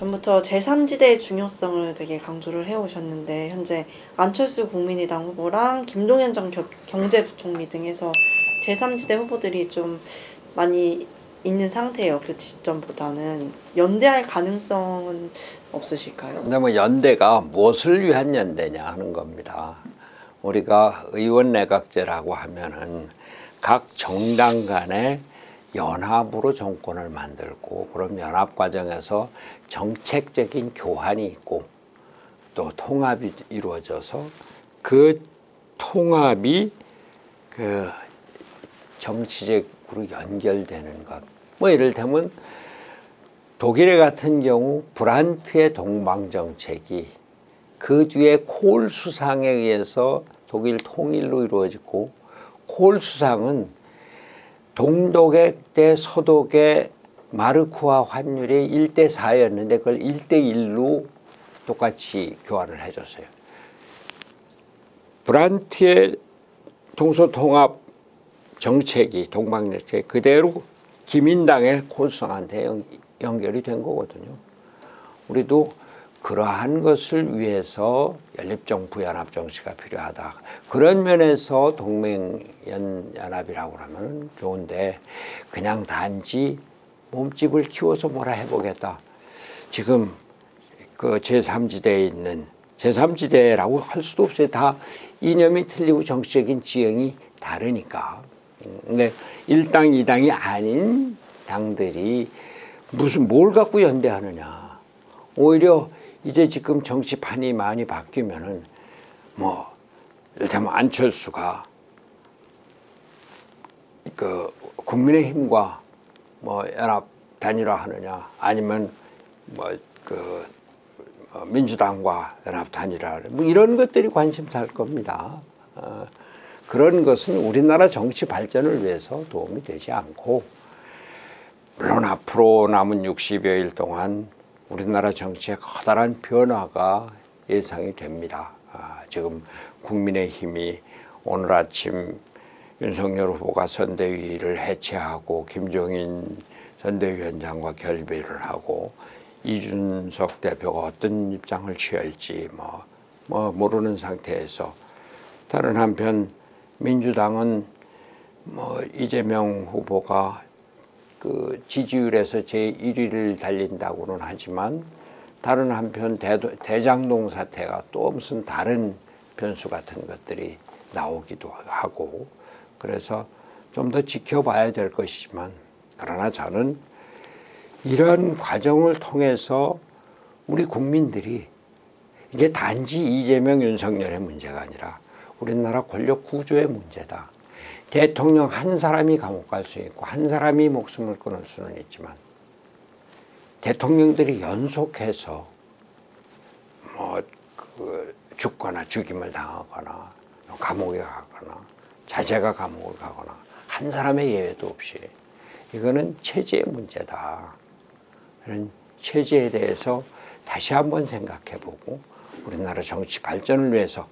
전부터 제3지대의 중요성을 되게 강조를 해오셨는데 현재 안철수 국민의당 후보랑 김동연 전 겨- 경제부총리 등에서 제3지대 후보들이 좀 많이 있는 상태예요. 그 시점보다는 연대할 가능성은 없으실까요? 근데 뭐 연대가 무엇을 위한 연대냐 하는 겁니다. 우리가 의원 내각제라고 하면은 각 정당 간에 연합으로 정권을 만들고 그럼 연합 과정에서 정책적인 교환이 있고 또 통합이 이루어져서 그 통합이 그 정치적으로 연결되는 것. 뭐 이를테면 독일의 같은 경우 브란트의 동방 정책이 그 뒤에 콜 수상에 의해서 독일 통일로 이루어졌고 콜 수상은 동독의 때 서독의 마르크와 환율이 1대 4였는데 그걸 1대 1로 똑같이 교환을 해줬어요. 브란트의 동서통합 정책이 동방 정책 그대로 기민당의 콜수상한테 연- 연결이 된 거거든요. 우리도 그러한 것을 위해서 연립정부 연합 정치가 필요하다. 그런 면에서 동맹연합이라고 하면 좋은데 그냥 단지 몸집을 키워서 뭐라 해보겠다. 지금 그 제3지대에 있는 제3지대라고 할 수도 없어요. 다 이념이 틀리고 정치적인 지형이 다르니까. 음, 근데 일당 이당이 아닌 당들이 무슨 뭘 갖고 연대하느냐. 오히려 이제 지금 정치판이 많이 바뀌면은 뭐 일테면 안철수가 그 국민의힘과 뭐 연합 단일화 하느냐 아니면 뭐그 민주당과 연합 단일화 뭐 이런 것들이 관심사일 겁니다. 어, 그런 것은 우리나라 정치 발전을 위해서 도움이 되지 않고 물론 앞으로 남은 60여일 동안 우리나라 정치에 커다란 변화가 예상이 됩니다. 아, 지금 국민의힘이 오늘 아침 윤석열 후보가 선대위를 해체하고 김종인 선대위원장과 결별을 하고 이준석 대표가 어떤 입장을 취할지 뭐, 뭐 모르는 상태에서 다른 한편 민주당은 뭐 이재명 후보가 그 지지율에서 제 1위를 달린다고는 하지만 다른 한편 대도, 대장동 사태가 또 무슨 다른 변수 같은 것들이 나오기도 하고 그래서 좀 더 지켜봐야 될 것이지만 그러나 저는 이런 과정을 통해서 우리 국민들이 이게 단지 이재명 윤석열의 문제가 아니라 우리나라 권력 구조의 문제다. 대통령 한 사람이 감옥 갈 수 있고 한 사람이 목숨을 끊을 수는 있지만 대통령들이 연속해서 뭐 그 죽거나 죽임을 당하거나 감옥에 가거나 자제가 감옥을 가거나 한 사람의 예외도 없이 이거는 체제의 문제다. 이런 체제에 대해서 다시 한번 생각해보고 우리나라 정치 발전을 위해서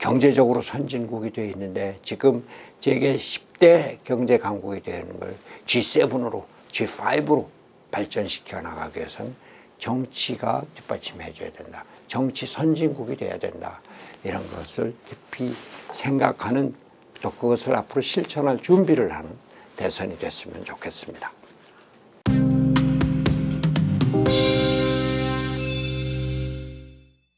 경제적으로 선진국이 되어 있는데 지금 세계 10대 경제 강국이 되는 걸 G7으로 G5로 발전시켜 나가기 위해서는 정치가 뒷받침해 줘야 된다. 정치 선진국이 돼야 된다. 이런 것을 깊이 생각하는 또 그것을 앞으로 실천할 준비를 하는 대선이 됐으면 좋겠습니다.